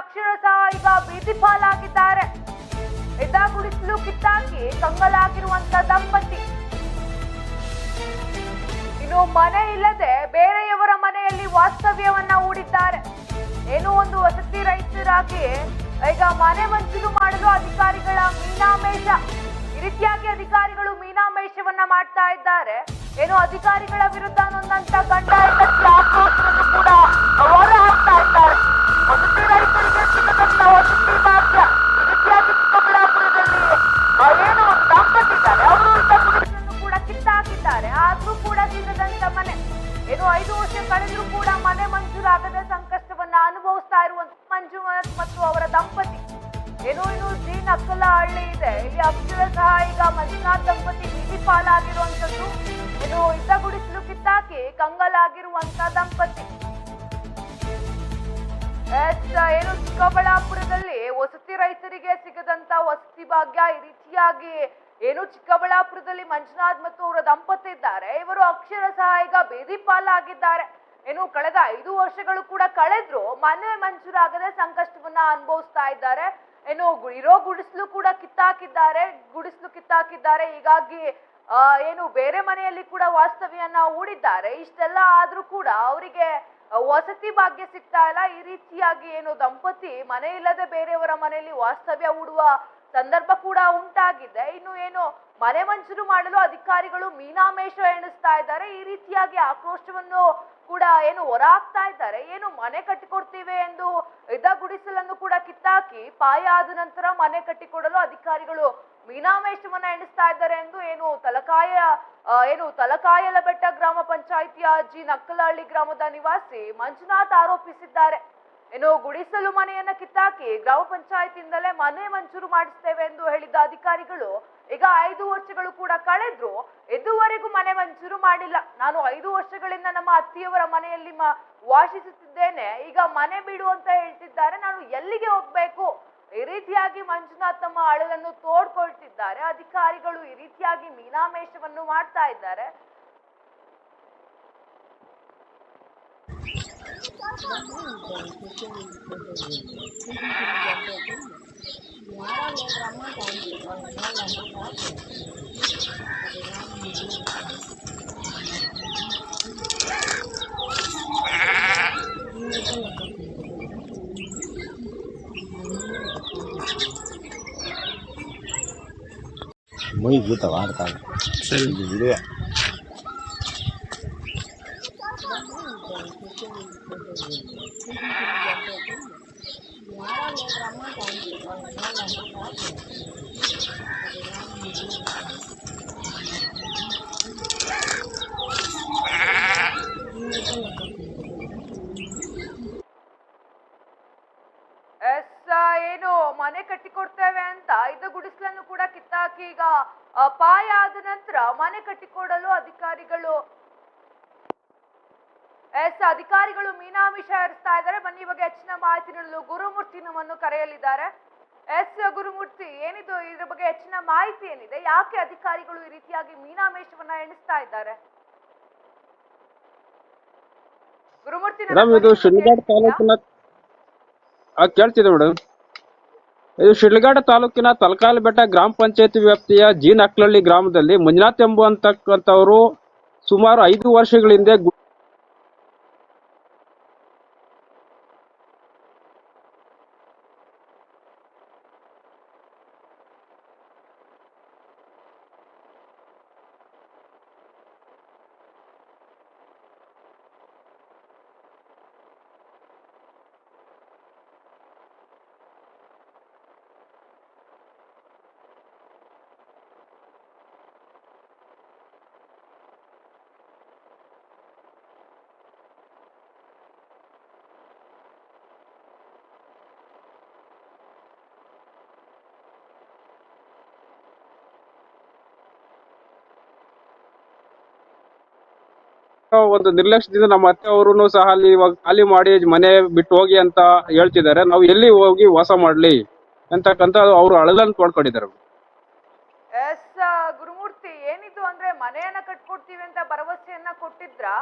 ಅಕ್ಷರಶಃ ಈಗ ಬೀದಿ ಪಾಲಾಗಿದ್ದಾರೆ ಇದ್ದ ಗುಡಿಸಲು ಕಿತ್ತಾಕಿ ಕಂಗಲಾಗಿರುವಂತ ದಂಪತಿ. ಇನ್ನು ಮನೆ ಇಲ್ಲದೆ ಬೇರೆಯವರ ಮನೆಯಲ್ಲಿ ವಾಸ್ತವ್ಯವನ್ನ ಹೂಡಿದ್ದಾರೆ. ಏನೋ ಒಂದು ವಸತಿ ರಹಿತರಾಗಿ ಈಗ ಮನೆ ಮಂಜೂರು ಮಾಡಲು ಅಧಿಕಾರಿಗಳ ಮೀನಾಮೇಷ. ಈ ರೀತಿಯಾಗಿ ಅಧಿಕಾರಿಗಳು ಮೀನಾಮೇಷವನ್ನ ಮಾಡ್ತಾ ಇದ್ದಾರೆ. ಏನು ಅಧಿಕಾರಿಗಳ ವಿರುದ್ಧ ನೊಂದಂತ ಗಂಡ ಕೂಡ ಹೊರ ಹಾಕ್ತಾ ಇದ್ದಾರೆ. ಕೂಡ ಕಿತ್ತಾಕಿದ್ದಾರೆ ಆದ್ರೂ ಕೂಡ ಸಿಗದಂತ ಮನೆ ಏನು ಐದು ವರ್ಷ ಕಳೆದ್ರೂ ಕೂಡ ಮನೆ ಮಂಜೂರಾಗದ ಸಂಕಷ್ಟವನ್ನ ಅನುಭವಿಸ್ತಾ ಇರುವಂತ ಮತ್ತು ಅವರ ದಂಪತಿ ಏನು ಇನ್ನು ಜಿ ನಕ್ಕಲ ಹಳ್ಳಿ ಇದೆ ಇಲ್ಲಿ ಅಕ್ಷರ ಸಹ ಈಗ ಮಂಜುನಾಥ್ ದಂಪತಿ ಬೀದಿ ಪಾಲಾಗಿರುವಂತದ್ದು ಏನು ಇದ್ದ ಗುಡಿಸಲು ಕಿತ್ತಾಕಿ ಕಂಗಲಾಗಿರುವಂತ ದಂಪತಿ. ಏನು ಚಿಕ್ಕಬಳ್ಳಾಪುರದಲ್ಲಿ ವಸತಿ ರೈತರಿಗೆ ಸಿಗದಂತ ವಸತಿ ಭಾಗ್ಯ ಈ ರೀತಿಯಾಗಿ ಏನು ಚಿಕ್ಕಬಳ್ಳಾಪುರದಲ್ಲಿ ಮಂಜುನಾಥ್ ಮತ್ತು ಅವರ ದಂಪತಿ ಇದ್ದಾರೆ. ಇವರು ಅಕ್ಷರ ಈಗ ಬೇದಿ ಪಾಲಾಗಿದ್ದಾರೆ. ಏನು ಕಳೆದ ಐದು ವರ್ಷಗಳು ಕೂಡ ಕಳೆದ್ರು ಮನೆ ಮಂಜೂರಾಗದೆ ಸಂಕಷ್ಟವನ್ನ ಅನುಭವಿಸ್ತಾ ಇದ್ದಾರೆ. ಏನು ಇರೋ ಗುಡಿಸ್ಲು ಕೂಡ ಕಿತ್ತಾಕಿದ್ದಾರೆ. ಗುಡಿಸ್ಲು ಕಿತ್ತಾಕಿದ್ದಾರೆ. ಹೀಗಾಗಿ ಏನು ಬೇರೆ ಮನೆಯಲ್ಲಿ ಕೂಡ ವಾಸ್ತವ್ಯನ ಹೂಡಿದ್ದಾರೆ. ಇಷ್ಟೆಲ್ಲ ಆದ್ರೂ ಕೂಡ ಅವರಿಗೆ ವಸತಿ ಭಾಗ್ಯ ಸಿಗ್ತಾ ಇಲ್ಲ. ಈ ರೀತಿಯಾಗಿ ಏನು ದಂಪತಿ ಮನೆ ಇಲ್ಲದೆ ಬೇರೆಯವರ ಮನೆಯಲ್ಲಿ ವಾಸ್ತವ್ಯ ಹೂಡುವ ಸಂದರ್ಭ ಕೂಡ ಉಂಟಾಗಿದೆ. ಇನ್ನು ಏನು ಮನೆ ಮಂಜೂರು ಮಾಡಲು ಅಧಿಕಾರಿಗಳು ಮೀನಾಮೇಷ ಎಣಿಸ್ತಾ ಇದ್ದಾರೆ. ಈ ರೀತಿಯಾಗಿ ಆಕ್ರೋಶವನ್ನು ಕೂಡ ಏನು ಹೊರಾಗ್ತಾ ಇದ್ದಾರೆ, ಏನು ಮನೆ ಕಟ್ಟಿಕೊಡ್ತೀವಿ ಎಂದು ಇದ್ದ ಗುಡಿಸಲನ್ನು ಕೂಡ ಕಿತ್ತಾಕಿ ಪಾಯ ಆದ ನಂತರ ಮನೆ ಕಟ್ಟಿಕೊಡಲು ಅಧಿಕಾರಿಗಳು ಮೀನಾಮೇಶವನ್ನ ಎಣಿಸ್ತಾ ಇದ್ದಾರೆ ಎಂದು ಏನು ತಲಕಾಯ ಏನು ತಲಕಾಯಲ ಬೆಟ್ಟ ಗ್ರಾಮ ಪಂಚಾಯಿತಿಯ ಜಿ. ನಕ್ಕಲಹಳ್ಳಿ ಗ್ರಾಮದ ನಿವಾಸಿ ಮಂಜುನಾಥ್ ಆರೋಪಿಸಿದ್ದಾರೆ. ಏನು ಗುಡಿಸಲು ಮನೆಯನ್ನ ಕಿತ್ತಾಕಿ ಗ್ರಾಮ ಪಂಚಾಯತಿಯಿಂದಲೇ ಮನೆ ಮಂಜೂರು ಮಾಡಿಸ್ತೇವೆ ಎಂದು ಹೇಳಿದ್ದ ಅಧಿಕಾರಿಗಳು ಈಗ ಐದು ವರ್ಷಗಳು ಕೂಡ ಕಳೆದ್ರು ಇದುವರೆಗೂ ಮನೆ ಮಂಜೂರು ಮಾಡಿಲ್ಲ. ನಾನು ಐದು ವರ್ಷಗಳಿಂದ ನಮ್ಮ ಅತ್ತಿಯವರ ಮನೆಯಲ್ಲಿ ವಾಸಿಸುತ್ತಿದ್ದೇನೆ. ಈಗ ಮನೆ ಬಿಡು ಅಂತ ಹೇಳ್ತಿದ್ದಾರೆ. ನಾನು ಎಲ್ಲಿಗೆ ಹೋಗ್ಬೇಕು? ಈ ರೀತಿಯಾಗಿ ಮಂಜುನಾಥ್ ತಮ್ಮ ಅಳಲನ್ನು ತೋಡ್ಕೊಳ್ತಿದ್ದಾರೆ. ಅಧಿಕಾರಿಗಳು ಈ ರೀತಿಯಾಗಿ ಮೀನಾಮೇಷವನ್ನು ಮಾಡ್ತಾ ಇದ್ದಾರೆ. muy brutal, ¿verdad? Sí. S ಅಧಿಕಾರಿಗಳು ಮೀನಾಮಿಷ ಹರಿಸ್ತಾ ಇದ್ದಾರೆ. ಬನ್ನಿ ಬಗ್ಗೆ ಹೆಚ್ಚಿನ ಮಾಹಿತಿ ನೀಡಲು ಗುರುಮೂರ್ತಿ ನಮ್ಮನ್ನು ಕರೆಯಲಿದ್ದಾರೆ ಎಸ್ ಗುರುಮೂರ್ತಿ ಏನಿದು ಇದ್ರ ಬಗ್ಗೆ ಹೆಚ್ಚಿನ ಮಾಹಿತಿ ಏನಿದೆ? ಯಾಕೆ ಅಧಿಕಾರಿಗಳು ಈ ರೀತಿಯಾಗಿ ಮೀನಾಮೇಶವನ್ನ ಎಣಿಸ್ತಾ ಇದ್ದಾರೆ? ಗುರುಮೂರ್ತಿ ನನ್ನ ಮೇಡಮ್ ಇದು ಶಿಡ್ಲಘಾಟ್ ತಾಲೂಕಿನ ಕೇಳ್ತಿದೆ ಮೇಡಮ್ ಇದು ಶಿಡ್ಲಘಾಟ್ ತಾಲೂಕಿನ ತಲಕಾಲ ಬೆಟ್ಟ ಗ್ರಾಮ ಪಂಚಾಯತಿ ವ್ಯಾಪ್ತಿಯ ಜೀನ್ ಅಕ್ಲಹಳ್ಳಿ ಗ್ರಾಮದಲ್ಲಿ ಮಂಜುನಾಥ್ ಎಂಬುವಂತಕ್ಕಂಥವರು ಸುಮಾರು ಐದು ವರ್ಷಗಳ ಹಿಂದೆ ಒಂದು ನಿರ್ಲಕ್ಷ್ಯದಿಂದ ನಮ್ಮ ಅತ್ತೆ ಅವರು ಸಹ ಅಲ್ಲಿ ಇವಾಗ ಖಾಲಿ ಮಾಡಿ ಮನೆ ಬಿಟ್ಟು ಹೋಗಿ ಅಂತ ಹೇಳ್ತಿದ್ದಾರೆ. ನಾವು ಎಲ್ಲಿ ಹೋಗಿ ವಾಸ ಮಾಡ್ಲಿ ಅಂತಕ್ಕಂತ ಅವರು ಅಳಲನ್ನು ತೋಡ್ಕೊಂಡಿದ್ದಾರೆ. ಎಸ್ ಗುರುಮೂರ್ತಿ ಏನಿದು ಅಂದ್ರೆ ಮನೆಯನ್ನ ಕಟ್ಕೊಡ್ತೀವಿ ಅಂತ ಭರವಸೆಯನ್ನ ಕೊಟ್ಟಿದ್ರಾ?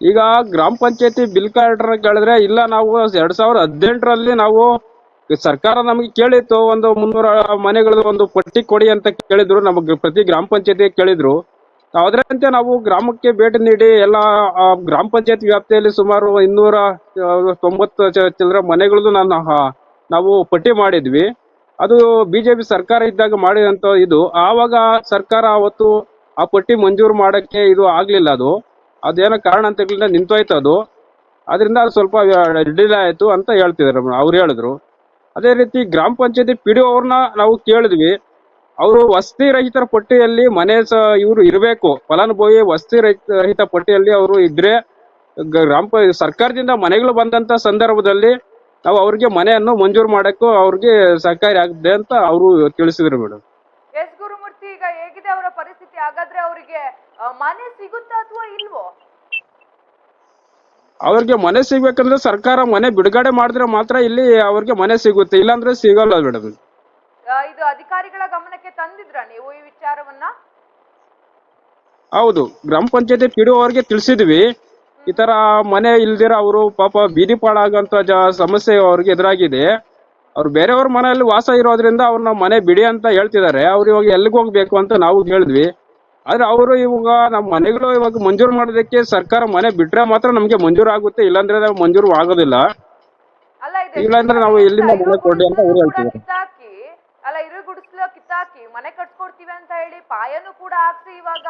ಈಗ ಗ್ರಾಮ ಪಂಚಾಯತಿ ಬಿಲ್ ಕಾರ್ಡರ್ ಕೇಳಿದ್ರೆ ಇಲ್ಲ ನಾವು ಎರಡ್ ಸಾವಿರದ ಹದಿನೆಂಟರಲ್ಲಿ ನಾವು ಸರ್ಕಾರ ನಮಗೆ ಕೇಳಿತ್ತು ಒಂದು ಮುನ್ನೂರ ಮನೆಗಳ ಒಂದು ಪಟ್ಟಿ ಕೊಡಿ ಅಂತ ಕೇಳಿದ್ರು. ನಮಗೆ ಪ್ರತಿ ಗ್ರಾಮ ಪಂಚಾಯತಿ ಕೇಳಿದ್ರು. ಅದರಂತೆ ನಾವು ಗ್ರಾಮಕ್ಕೆ ಭೇಟಿ ನೀಡಿ ಎಲ್ಲ ಗ್ರಾಮ ಪಂಚಾಯತ್ ವ್ಯಾಪ್ತಿಯಲ್ಲಿ ಸುಮಾರು ಇನ್ನೂರ ತೊಂಬತ್ತು ಚಂದ್ರ ಮನೆಗಳದ್ದು ನಾನು ನಾವು ಪಟ್ಟಿ ಮಾಡಿದ್ವಿ. ಅದು ಬಿಜೆಪಿ ಸರ್ಕಾರ ಇದ್ದಾಗ ಮಾಡಿದಂತ ಇದು. ಆವಾಗ ಸರ್ಕಾರ ಅವತ್ತು ಆ ಪಟ್ಟಿ ಮಂಜೂರು ಮಾಡಕ್ಕೆ ಇದು ಆಗ್ಲಿಲ್ಲ ಅದು. ಅದೇನೋ ಕಾರಣ ಅಂತ ನಿಂತೋಯ್ತು ಅದು. ಅದರಿಂದ ಅದು ಸ್ವಲ್ಪ ಡಿಲೇ ಆಯ್ತು ಅಂತ ಹೇಳ್ತಿದ್ರು ಅವ್ರು ಹೇಳಿದ್ರು. ಅದೇ ರೀತಿ ಗ್ರಾಮ ಪಂಚಾಯತಿ ಪಿ ಡಿ ಅವ್ರನ್ನ ನಾವು ಕೇಳಿದ್ವಿ. ಅವರು ವಸತಿ ರಹಿತರ ಪಟ್ಟಿಯಲ್ಲಿ ಮನೆ ಸಹ ಇವರು ಇರಬೇಕು. ಫಲಾನುಭವಿ ವಸತಿ ರಹಿತ ರಹಿತ ಪಟ್ಟಿಯಲ್ಲಿ ಅವರು ಇದ್ರೆ ಗ್ರಾಮ ಪ ಸರ್ಕಾರದಿಂದ ಮನೆಗಳು ಬಂದಂತ ಸಂದರ್ಭದಲ್ಲಿ ನಾವು ಅವ್ರಿಗೆ ಮನೆಯನ್ನು ಮಂಜೂರು ಮಾಡಕ್ಕೂ ಅವ್ರಿಗೆ ಸಹಕಾರಿ ಆಗಿದೆ ಅಂತ ಅವರು ತಿಳಿಸಿದ್ರು ಮೇಡಮ್. ಎಸ್ ಗುರುಮೂರ್ತಿ ಈಗ ಹೇಗಿದೆ ಅವರ ಪರಿಸ್ಥಿತಿ? ಹಾಗಾದ್ರೆ ಅವರಿಗೆ ಮನೆ ಸಿಗುತ್ತಾ ಅಥವಾ ಇಲ್ವೋ? ಅವ್ರಿಗೆ ಮನೆ ಸಿಗ್ಬೇಕಂದ್ರೆ ಸರ್ಕಾರ ಮನೆ ಬಿಡುಗಡೆ ಮಾಡಿದ್ರೆ ಮಾತ್ರ ಇಲ್ಲಿ ಅವ್ರಿಗೆ ಮನೆ ಸಿಗುತ್ತೆ. ಇಲ್ಲಾಂದ್ರೆ ಸಿಗಲ್ಲ ಮೇಡಮ್. ಇದು ಅಧಿಕಾರಿಗಳ ನೀವು ಈ ವಿಚಾರವನ್ನ? ಹೌದು. ಗ್ರಾಮ ಪಂಚಾಯತಿ ಪಿ ಅವ್ರಿಗೆ ತಿಳಿಸಿದ್ವಿ. ಈ ತರ ಮನೆ ಇಲ್ದಿರ ಅವರು ಪಾಪ ಬೀದಿ ಪಾಡಾಗಂತ ಜ ಸಮಸ್ಯೆ ಅವ್ರಿಗೆ ಎದುರಾಗಿದೆ. ಅವ್ರು ಬೇರೆಯವ್ರ ಮನೆಯಲ್ಲಿ ವಾಸ ಇರೋದ್ರಿಂದ ಅವ್ರನ್ನ ಮನೆ ಬಿಡಿ ಅಂತ ಹೇಳ್ತಿದ್ದಾರೆ. ಅವ್ರು ಇವಾಗ ಎಲ್ಲಿಗೆ ಹೋಗ್ಬೇಕು ಅಂತ ನಾವು ಹೇಳಿದ್ವಿ. ಆದ್ರೆ ಅವರು ಇವಾಗ ನಮ್ಮ ಮನೆಗಳು ಇವಾಗ ಮಂಜೂರು ಮಾಡೋದಕ್ಕೆ ಸರ್ಕಾರ ಮನೆ ಬಿಟ್ರೆ ಮಾತ್ರ ನಮ್ಗೆ ಮಂಜೂರು ಆಗುತ್ತೆ. ಇಲ್ಲಾಂದ್ರೆ ನಾವು ಮಂಜೂರು ಆಗೋದಿಲ್ಲ. ಅಲ್ಲ ಇದು. ಇಲ್ಲಾಂದ್ರೆ ನಾವು ಎಲ್ಲಿಂದ ಮನೆ ಕೊಡಿ ಅಂತ ಅವ್ರು ಹೇಳ್ತಿದ್ದಾರೆ. ಅಲ್ಲ ಮನೆ ಕಟ್ಸ್ಕೊಡ್ತೀವಿ ಅಂತ ಹೇಳಿ ಪಾಯನು ಕೂಡ ಹಾಕ್ಸಿ ಇವಾಗ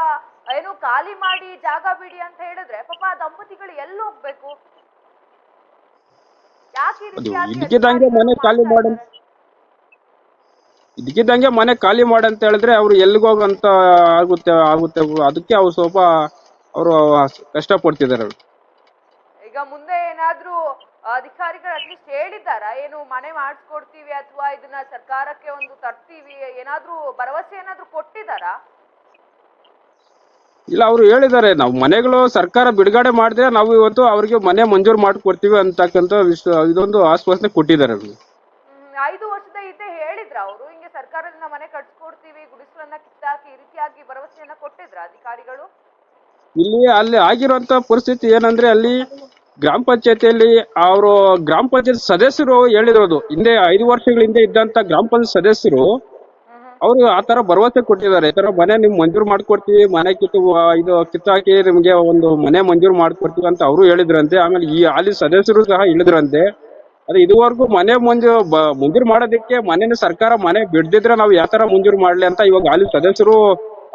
ಏನು ಖಾಲಿ ಮಾಡಿ ಜಾಗ ಬಿಡಿ ಅಂತ ಹೇಳಿದ್ರೆ ಪಾಪ ಆ ದಂಪತಿಗಳು ಎಲ್ಲಿ ಹೋಗ್ಬೇಕು? ಯಾಕೆ ಇದಕ್ಕಿದ್ದಂಗೆ ಮನೆ ಖಾಲಿ ಮಾಡಿ ಇದಕ್ಕಿದ್ದಂಗೆ ಮನೆ ಖಾಲಿ ಅಂತ ಹೇಳಿದ್ರೆ ಅವ್ರು ಎಲ್ಲಿಗೋಗಂತ ಆಗುತ್ತೆ ಆಗುತ್ತೆ. ಅದಕ್ಕೆ ಅವ್ರು ಸ್ವಲ್ಪ ಅವರು ಕಷ್ಟ ಪಡ್ತಿದ್ದಾರೆ ಅವ್ರು. ಈಗ ಮುಂದೆ ಏನಾದ್ರೂ ಅಧಿಕಾರಿಗಳು ಅಟ್ಲೀಸ್ಟ್ ಹೇಳಿದ್ದಾರಾ? ಏನು ಮನೆ ಮಾಡಿಸ್ಕೊಡ್ತೀವಿ ಅಥವಾ ಇದನ್ನ ಸರ್ಕಾರಕ್ಕೆ ಒಂದು ತರ್ತೀವಿ? ಏನಾದ್ರೂ ಭರವಸೆ ಏನಾದ್ರೂ ಕೊಟ್ಟಿದ್ದಾರಾ? ಇಲ್ಲ ಅವ್ರು ಹೇಳಿದ್ದಾರೆ. ನಾವು ಮನೆಗಳು ಸರ್ಕಾರ ಬಿಡುಗಡೆ ಮಾಡಿದ್ರೆ ನಾವು ಇವತ್ತು ಅವ್ರಿಗೆ ಮನೆ ಮಂಜೂರು ಮಾಡ್ಕೊಡ್ತೀವಿ ಅಂತಕ್ಕಂಥ ವಿಶ್ವ ಇದೊಂದು ಆಶ್ವಾಸನೆ ಕೊಟ್ಟಿದ್ದಾರೆ ಐದು ವರ್ಷದ ಹಿಂದೆ ಹೇಳಿದ್ರ ಅವರು? ಹಿಂಗೆ ಸರ್ಕಾರದಿಂದ ಮನೆ ಕಟ್ಸ್ಕೊಡ್ತೀವಿ ಗುಡಿಸಲನ್ನ ಕಿತ್ತಾಕಿ ಈ ರೀತಿಯಾಗಿ ಭರವಸೆಯನ್ನ ಕೊಟ್ಟಿದ್ರ ಅಧಿಕಾರಿಗಳು? ಇಲ್ಲಿ ಅಲ್ಲಿ ಆಗಿರುವಂತ ಪರಿಸ್ಥಿತಿ ಏನಂದ್ರೆ ಅಲ್ಲಿ ಗ್ರಾಮ ಪಂಚಾಯತಿಯಲ್ಲಿ ಅವರು ಗ್ರಾಮ ಪಂಚಾಯತ್ ಸದಸ್ಯರು ಹೇಳಿರೋದು, ಹಿಂದೆ ಐದು ವರ್ಷಗಳ ಹಿಂದೆ ಇದ್ದಂತ ಗ್ರಾಮ ಪಂಚಾಯತ್ ಸದಸ್ಯರು, ಅವರು ಆ ತರ ಭರವಸೆ ಕೊಟ್ಟಿದ್ದಾರೆ. ಈ ತರ ಮನೆ ನಿಮ್ ಮಂಜೂರು ಮಾಡ್ಕೊಡ್ತೀವಿ, ಮನೆ ಕಿತ್ತು ಇದು ಕಿತ್ತಾಕಿ ನಿಮ್ಗೆ ಒಂದು ಮನೆ ಮಂಜೂರು ಮಾಡ್ಕೊಡ್ತೀವಿ ಅಂತ ಅವರು ಹೇಳಿದ್ರಂತೆ. ಆಮೇಲೆ ಈ ಹಾಲಿ ಸದಸ್ಯರು ಸಹ ಹೇಳಿದ್ರಂತೆ. ಅದೇ ಇದುವರೆಗೂ ಮನೆ ಮಂಜು ಮಂಜೂರು ಮಾಡೋದಕ್ಕೆ ಮನೇನ ಸರ್ಕಾರ ಮನೆ ಬಿಡ್ದಿದ್ರೆ ನಾವು ಯಾವ ತರ ಮಂಜೂರು ಮಾಡ್ಲಿ ಅಂತ ಇವಾಗ ಅಲ್ಲಿ ಸದಸ್ಯರು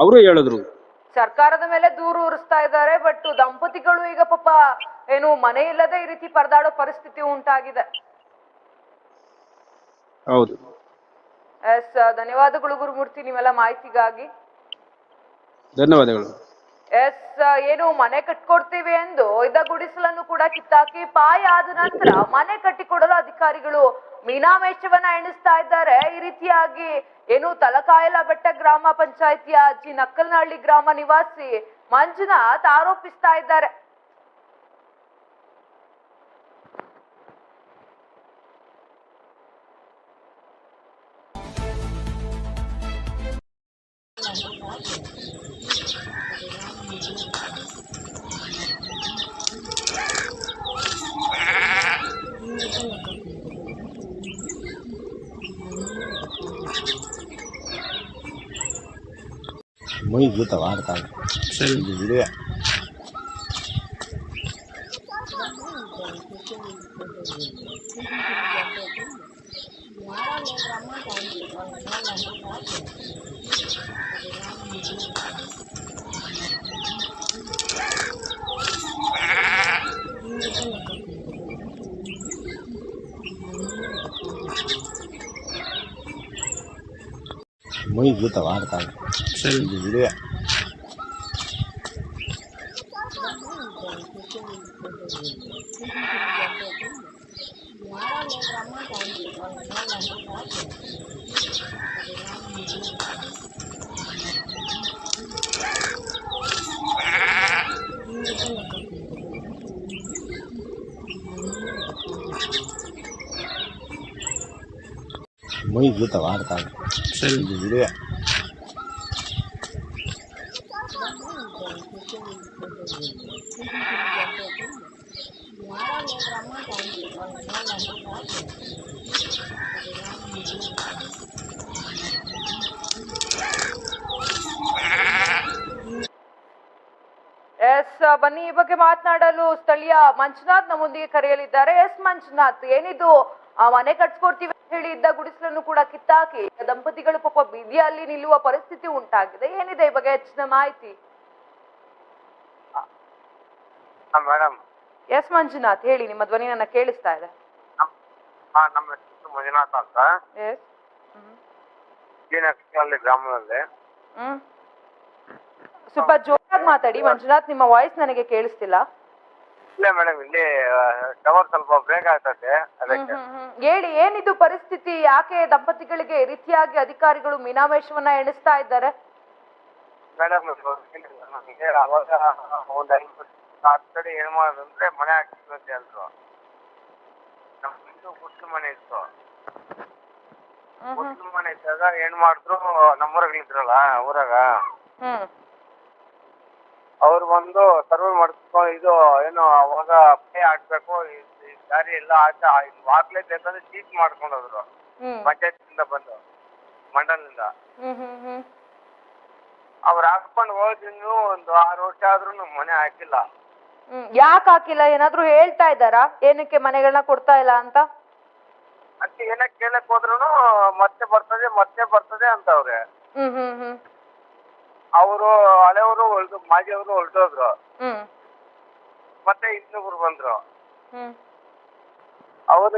ಅವರು ಹೇಳಿದ್ರು. ಸರ್ಕಾರದ ಮೇಲೆ ದೂರು ಉರಿಸ್ತಾ ಇದ್ದಾರೆ ಬಟ್ ದಂಪತಿಗಳು ಈಗ ಪಾಪ ಏನು ಮನೆ ಇಲ್ಲದೆ ಈ ರೀತಿ ಪರದಾಡೋ ಪರಿಸ್ಥಿತಿ ಉಂಟಾಗಿದೆ. ಹೌದು. ಎಸ್ ಧನ್ಯವಾದಗಳು ಗುರುಮೂರ್ತಿ ನೀವೆಲ್ಲ ಮಾಹಿತಿಗಾಗಿ. ಧನ್ಯವಾದಗಳು. ಎಸ್, ಏನು ಮನೆ ಕಟ್ಕೊಡ್ತೀವಿ ಎಂದು ಇದ್ದ ಗುಡಿಸಲನ್ನು ಕೂಡ ಕಿತ್ತಾಕಿ ಪಾಯ ಆದ ನಂತರ ಮನೆ ಕಟ್ಟಿಕೊಡಲು ಅಧಿಕಾರಿಗಳು ಮೀನಾಮೇಶವನ್ನ ಎಣಿಸ್ತಾ ಇದ್ದಾರೆ. ಈ ರೀತಿಯಾಗಿ ಏನು ತಲಕಾಯಲ ಬೆಟ್ಟ ಗ್ರಾಮ ಪಂಚಾಯಿತಿಯ ಜಿ ನಕ್ಕಲ್ನಹಳ್ಳಿ ಗ್ರಾಮ ನಿವಾಸಿ ಮಂಜುನಾಥ್ ಆರೋಪಿಸ್ತಾ ಇದ್ದಾರೆ. ಮೈ ಬೀಳ್ತಾವ ಆಡ್ತಾವ ಇದು Seven. Yeah. Muy bien, te va a dar. Sí. Yeah. ಈ ಬಗ್ಗೆ ಮಾತನಾಡಲು ಸ್ಥಳೀಯ ಮಂಜುನಾಥ್ ನಮ್ಮೊಂದಿಗೆ ಕರೆಯಲಿದ್ದಾರೆ. ಎಸ್ ಮಂಜುನಾಥ್ ಏನಿದು? ಆ ಮನೆ ಕಟ್ಸ್ಕೊಡ್ತೀವಿ ಅಂತ ಹೇಳಿ ಇದ್ದ ಗುಡಿಸಲನ್ನು ಕೂಡ ಕಿತ್ತಾಕಿ ದಂಪತಿಗಳು ಪಾಪ ಬೀದಿಯಲ್ಲಿ ನಿಲ್ಲುವ ಪರಿಸ್ಥಿತಿ ಉಂಟಾಗಿದೆ. ಏನಿದೆ ಈ ಬಗ್ಗೆ ಹೆಚ್ಚಿನ ಮಾಹಿತಿ? ಮೇಡಮ್ ಎಸ್ ಮಂಜುನಾಥ್ ಹೇಳಿ ನಿಮ್ಮ ಧ್ವನಿ ನನ್ನ ಕೇಳಿಸ್ತಾ ಇದೆ. ಹಾ ನಮ್ಮ ಹೆಸರು ಮಂಜುನಾಥ್ ಅಂತ. ಗ್ರಾಮದಲ್ಲಿ. ಹ್ಮ್. ಸ್ವಲ್ಪ ಜೋರಾಗಿ ಮಾತಾಡಿ. ಮಂಜುನಾಥ್ ನಿಮ್ಮ ವಾಯ್ಸ್ ನನಗೆ ಕೇಳಿಸ್ತಿಲ್ಲ. ಇಲ್ಲ ಮೇಡಮ್ ಇಲ್ಲಿ ಟವರ್ ಸ್ವಲ್ಪ ಬ್ರೇಕ್ ಆಗ್ತದೆ. ಅದಕ್ಕೆ. ಹ್ಮ್, ಹ್ಮ್, ಹ್ಮ್. ಹೇಳಿ ಏನಿದು ಪರಿಸ್ಥಿತಿ? ಯಾಕೆ ದಂಪತಿಗಳಿಗೆ ಈ ರೀತಿಯಾಗಿ ಅಧಿಕಾರಿಗಳು ಮೀನಾವೇಶವನ್ನ ಎಣಿಸ್ತಾ ಇದ್ದಾರೆ? ಮೇಡಮ್ ನಮಗೆ ಅವಾಗ ಒಂದ್ ಐದು ಹತ್ತು ಕಡೆ ಏನ್ ಮಾಡೋದಂದ್ರೆ ಮನೆ ಹೇಳಿದ್ರು ನಮ್ಮ ಹಿಂದೂ ಗುಡ್ಸ್ಲು ಮನೆ ಇತ್ತು. ಹ್ಮ್, ಹ್ಮ್, ಗುಡ್ಸ್ಲು ಮನೆ ಇದ್ದಾಗ ಏನ್ ಮಾಡಿದ್ರು? ನಮ್ಮೂರಾಗ ಇದ್ರಲ್ಲ ಊರಾಗ. ಹ್ಮ್. ಅವ್ರು ಬಂದು ಸರ್ವೆ ಮಾಡಿಸ್ಕೊ ಇದು ಏನು ಅವಾಗ ಪೇ ಹಾಕ್ಬೇಕು ದಾರಿ ಎಲ್ಲ ಆಚೆ ಹಾಕ್ಲೇಬೇಕಂದ್ರೆ ಚೀಟ್ ಮಾಡ್ಕೊಂಡೋದ್ರು. ಹ್ಮ್. ಪಂಚಾಯತ್ನಿಂದ ಬಂದು ಮಂಡಲದಿಂದ ಹ್ಮ್ ಹ್ಮ್ ಹ್ಮ್. ಅವ್ರು ಹಾಕ್ಕೊಂಡು ಹೋಗಿನ್ನು ಒಂದು ಆರು ವರ್ಷ ಆದ್ರೂ ಮನೆ ಹಾಕಿಲ್ಲ. ಹ್ಮ್ ಯಾಕೆ ಹಾಕಿಲ್ಲ? ಏನಾದ್ರೂ ಹೇಳ್ತಾ ಇದ್ದಾರಾ? ಏನಕ್ಕೆ ಮನೆಗಳನ್ನ ಕೊಡ್ತಾ ಇಲ್ಲ ಅಂತ? ಅಂತ ಏನಕ್ಕೆ ಕೇಳಕ್ ಹೋದ್ರು ಮತ್ತೆ ಬರ್ತದೆ ಮತ್ತೆ ಬರ್ತದೆ ಅಂತ ಅವ್ರೆ ಹ್ಮ್ ಹ್ಮ್ ಹ್ಮ್. ಅವರು ಹಳೆಯವರು ಹೊಲ್ದು ಮಾಜಿಯವರು ಹೊಲ್ಟೋದ್ರು ಹ್ಮ್. ಮತ್ತೆ ಇನ್ನೊಬ್ರು ಬಂದ್ರು. ಹ್ಮ್. ಅವ್ರ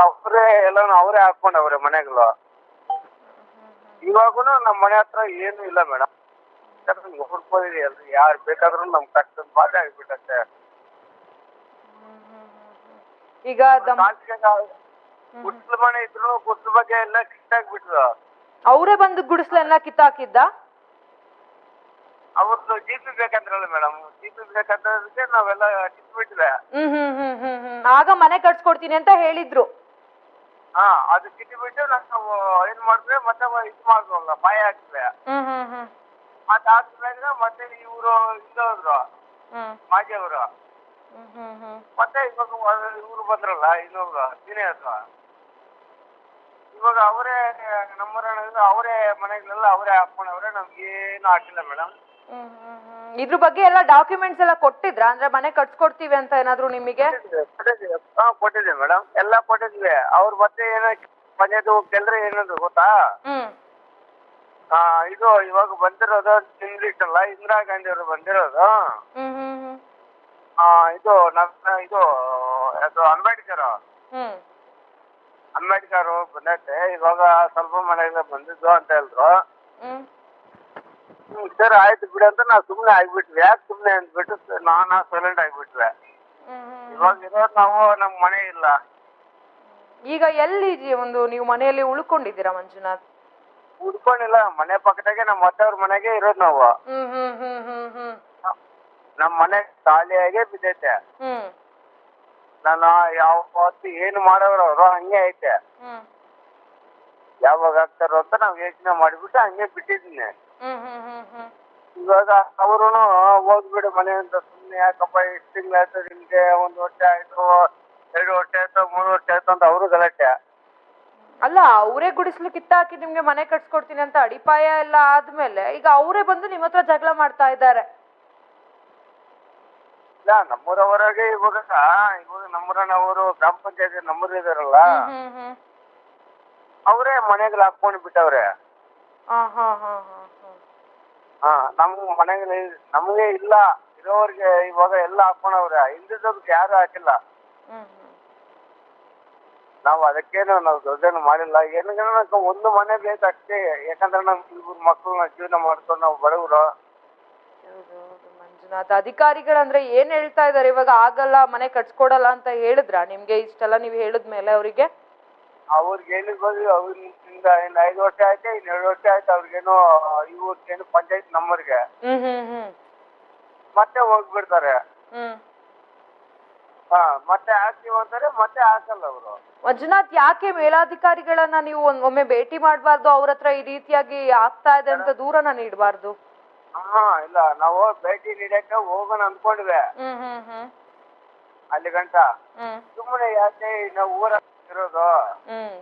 ಅವರೇ ಎಲ್ಲಾನು ಅವರೇ ಹಾಕೊಂಡವ್ರೆ ಮನೆಗಳು. ಇವಾಗೂ ನಮ್ಮ ಮನೆ ಹತ್ರ ಏನು ಇಲ್ಲ ಮೇಡಮ್. ಹುಡ್ಕೋದಿದೆ ಅಲ್ರಿ ಯಾರು ಬೇಕಾದ್ರೂ ನಮ್ ಕಷ್ಟದ ಬಾಧೆ ಆಗ್ಬಿಟ್ಟತ್ತೆ ಈಗ ದಂ ಗುಡ್ಸ್ಲ ಮನೆ ಇದ್ರು ಗುಡ್ಸ್ ಬಗ್ಗೆ ಎಲ್ಲ ಕಿತ್ತಾಕ್ಬಿಟ್ರು. ಅವರೇ ಬಂದು ಗುಡಿಸ್ಲೆಲ್ಲ ಕಿತ್ತಾಕಿದ್ದ? ಅವ್ರದ್ದು ಜಿ ಪಿ ಬೇಕಂದ್ರಲ್ಲ ಮೇಡಮ್ ಜಿ ಪಿ ಬೇಕಂದ್ರೆ ನಾವೆಲ್ಲ ಕಿತ್ಬಿಟ್ಟಿದೆ ಹ್ಮ್ ಹ್ಮ್ ಹ್ಮ್ ಹ್ಮ್ ಹ್ಮ್. ಆಗ ಮನೆ ಕಟ್ಸ್ಕೊಡ್ತೀನಿ ಅಂತ ಹೇಳಿದ್ರು. ಹಾ ಅದು ಕಿತ್ಬಿಟ್ಟು ನಾವು ಏನ್ ಮಾಡಿದ್ರೆ ಮತ್ತೆ ಇದು ಮಾಡಿದ್ವಲ್ಲ ಬಾಯ ಹಾಕ್ತವೆ. ಹ್ಮ್ ಹ್ಮ್ ಹ್ಮ್. ಅದಾದ್ಮೇಲೆ ಮತ್ತೆ ಇವರು ಇದ್ರು ಹ್ಮ್. ಮಾಜಿ ಅವರು. ಹ್ಮ್ ಹ್ಮ್ ಹ್ಮ್. ಮತ್ತೆ ಇವಾಗ ಇವ್ರು ಬಂದ್ರಲ್ಲ ಇನ್ನೊಬ್ರು ಸೀನಿಯರ್ಸ್ ಇವಾಗ ಅವರೇ ನಮ್ಮ ಅವರೇ ಮನೆಗಳೆಲ್ಲ ಅವರೇ ಹಾಕೊಂಡವ್ರೆ ನಮ್ಗೇನು ಹಾಕಿಲ್ಲ ಮೇಡಮ್ ಇದ್ರ ಬಗ್ಗೆ ಎಲ್ಲ ಡಾಕ್ಯುಮೆಂಟ್ಸ್ ಎಲ್ಲ ಕೊಟ್ಟಿದ್ರಾ? ಅಂದ್ರೆ ಮನೆ ಕಟ್ಸ್ಕೊಡ್ತೀವಿ ಅಂತ ಏನಾದ್ರು ನಿಮಗೆ? ಹಾ ಕೊಟ್ಟಿದ್ದೀವಿ ಮೇಡಮ್. ಎಲ್ಲ ಕೊಟ್ಟಿದ್ವಿ ಅವ್ರು ಮತ್ತೆ ಏನೋ ಮನೆಯದು ಕೆಲ್ರೆ ಏನಂದ್ರು ಗೊತ್ತಾ? ಹ್ಮ್. ಆ, ಇದು ಇವಾಗ ಬಂದಿರೋದು ಅಲ್ಲ ಇಂದಿರಾ ಗಾಂಧಿ ಅವರು ಬಂದಿರೋದು. ಹ್ಮ್ ಹ್ಮ್ ಹ್ಮ್. ಆ, ಇದು ನಮ್ಮ ಇದು ಅದು ಅಂಬೇಡ್ಕರ್ ಹ್ಮ್. ಅಂಬೇಡ್ಕರ್ ಬಂದೈತೆ. ಇವಾಗ ಸ್ವಲ್ಪ ಮನೆಯಿಂದ ಬಂದಿದ್ದು ಅಂತ ಹೇಳಿದ್ರು. ಹ್ಮ್, ಸರಿ ಆಯ್ತು ಬಿಡ ಅಂತ ನಾ ಸುಮ್ಮನೆ ಆಗ್ಬಿಟ್ವಿ. ಯಾಕೆ ಸುಮ್ಮನೆ ಅಂದ್ಬಿಟ್ಟು ನಾನು ಸೈಲೆಂಟ್ ಆಗ್ಬಿಟ್ವೆ. ಇವಾಗ ಇರೋದು ನಾವು ನಮ್ ಮನೆ ಇಲ್ಲ. ಈಗ ಎಲ್ಲಿ ಜಿ- ಒಂದು ನೀವು ಮನೆಯಲ್ಲಿ ಉಳ್ಕೊಂಡಿದ್ದೀರಾ ಮಂಜುನಾಥ್? ಉಳ್ಕೊಂಡಿಲ್ಲ. ಮನೆ ಪಕ್ಕದಾಗೆ ನಮ್ಮ ಅತ್ತೆಯವ್ರ ಮನೆಗೆ ಇರೋದು ನಾವು. ಹ್ಮ್ ಹ್ಮ್ ಹ್ಮ್ ಹ್ಮ್ ಹ್ಮ್. ನಮ್ಮ ಮನೆ ಖಾಲಿಯಾಗೆ ಬಿದ್ದೈತೆ. ಹ್ಮ್. ನಾನು ಯಾವ ಹೊತ್ತು ಏನು ಮಾಡೋರು ಅವರು ಹಂಗೆ ಐತೆ. ಹ್ಮ್. ಯಾವಾಗ ಆಗ್ತಾರೋ ಅಂತ ನಾವು ಯೋಚನೆ ಮಾಡಿಬಿಟ್ಟು ಹಂಗೆ ಬಿಟ್ಟಿದ್ದೀನಿ. ಹ್ಮ್ ಹ್ಮ್. ಇವಾಗ ಅವರು ಹೋಗ್ಬಿಡು ಮನೆ ಅಂತ ಸುಮ್ಮನೆ ಯಾಕಪ್ಪ ಇಷ್ಟು ತಿಂಗಳಾಯ್ತು ನಿಮ್ಗೆ ಒಂದು ವರ್ಷ ಆಯ್ತು ಎರಡು ವರ್ಷ ಆಯ್ತು ಮೂರು ವರ್ಷ ಆಯ್ತು ಅಂತ ಅವರು ಗಲಾಟೆ. ಅಲ್ಲ ಅವರೇ ಗುಡಿಸ್ಲು ಕಿತ್ತಾಕಿ ನಿಮ್ಗೆ ಮನೆ ಕಟ್ಸ್ಕೊಡ್ತೀನಿ ಅಂತ ಅಡಿಪಾಯ ಎಲ್ಲ ಆದ್ಮೇಲೆ ಈಗ ಅವರೇ ಬಂದು ನಿಮ್ಮ ಹತ್ರ ಜಗಳ ಮಾಡ್ತಾ ಇದ್ದಾರೆ. ಇಲ್ಲ ನಮ್ಮೂರವರಾಗೆ ಇವಾಗ ಇವಾಗ ನಮ್ಮೂರನವರು ಗ್ರಾಮ ಪಂಚಾಯತಿ ನಮ್ಮೂರ್ ಇದಾರಲ್ಲ. ಹ್ಮ್ ಹ್ಮ್ ಅವರೇ ಮನೆಗಳು ಹಾಕೊಂಡು ಬಿಟ್ಟವ್ರೆ. ಹಾ ಹಾ ಹಾ ಹಾ ಹಾ ಮನೆಯಲ್ಲಿ ನಮ್ಗೆ ಇಲ್ಲ. ಇರೋರಿಗೆ ಇವಾಗ ಎಲ್ಲ ಹಾಕೊಂಡವ್ರೆ ಹಿಂದಿದ್ದವ್ರಿಗೆ ಯಾರು ಹಾಕಿಲ್ಲ. ಹ್ಮ್ ಹ್ಮ್. ನಾವು ಅದಕ್ಕೇನು ನಾವು ದೊಡ್ಡೇನು ಮಾಡಿಲ್ಲ. ಏನಂದ್ರೆ ನಮ್ಗೆ ಒಂದು ಮನೆ ಬೇಕು ಅಷ್ಟೇ. ಯಾಕಂದ್ರೆ ನಮ್ ಇಬ್ಬರು ಮಕ್ಕಳನ್ನ ಜೀವನ ಮಾಡ್ಕೊಂಡು ನಾವು ಬಡವರು. ಹೌದು, ಹೌದು, ಮಂಜುನಾಥ್. ಅಧಿಕಾರಿಗಳಂದ್ರೆ ಏನ್ ಹೇಳ್ತಾ ಇದಾರೆ? ಇವಾಗ ಆಗಲ್ಲ ಮನೆ ಕಟ್ಸ್ಕೊಡಲ್ಲ ಅಂತ ಹೇಳಿದ್ರ? ನಿಮ್ಗೆ ಇಷ್ಟೆಲ್ಲ ನೀವ್ ಹೇಳಿದ್ಮೇಲೆ ಅವರಿಗೆ? ಅವ್ರಿಗೆ ಹೇಳಿದ್ ಬಂದು ಅವ್ರಿಂದ ಇನ್ನು ಐದು ವರ್ಷ ಆಯ್ತು ಇನ್ನು ಎರಡು ವರ್ಷ ಆಯ್ತು ಅವ್ರಿಗೇನು ಇವ್ರಿಗೇನು ಪಂಚಾಯತ್ ನಮ್ಮವ್ರಿಗೆ. ಹ್ಮ್ ಹ್ಮ್ ಹ್ಮ್. ಮತ್ತೆ ಹೋಗ್ಬಿಡ್ತಾರೆ. ಹ್ಮ್. ಹಾ ಮತ್ತೆ ಹಾಕ್ತೀವಿ ಅಂತಾರೆ ಮತ್ತೆ ಹಾಕಲ್ಲ ಅವರು. ಮಂಜುನಾಥ್ ಯಾಕೆ ಮೇಲಾಧಿಕಾರಿಗಳನ್ನ ನೀವು ಒಂದ್- ಒಮ್ಮೆ ಭೇಟಿ ಮಾಡಬಾರ್ದು? ಅವ್ರ ಹತ್ರ ಈ ರೀತಿಯಾಗಿ ಆಗ್ತಾ ಇದೆ ಅಂತ ದೂರನ ನೀಡಬಾರ್ದು. ಹಾ ಇಲ್ಲ ನಾವು ಭೇಟಿ ನೀಡಕ್ಕೆ ಹೋಗೋಣ ಅನ್ಕೊಂಡ್ವಿ ಹ್ಮ್ ಹ್ಮ್ ಹ್ಮ್. ಅಲ್ಲಿ ಗಂಟ. ಹ್ಮ್. ಸುಮ್ಮನೆ ಯಾಕೆ ನಾವು ಊರ ಇರೋದು. ಹ್ಮ್.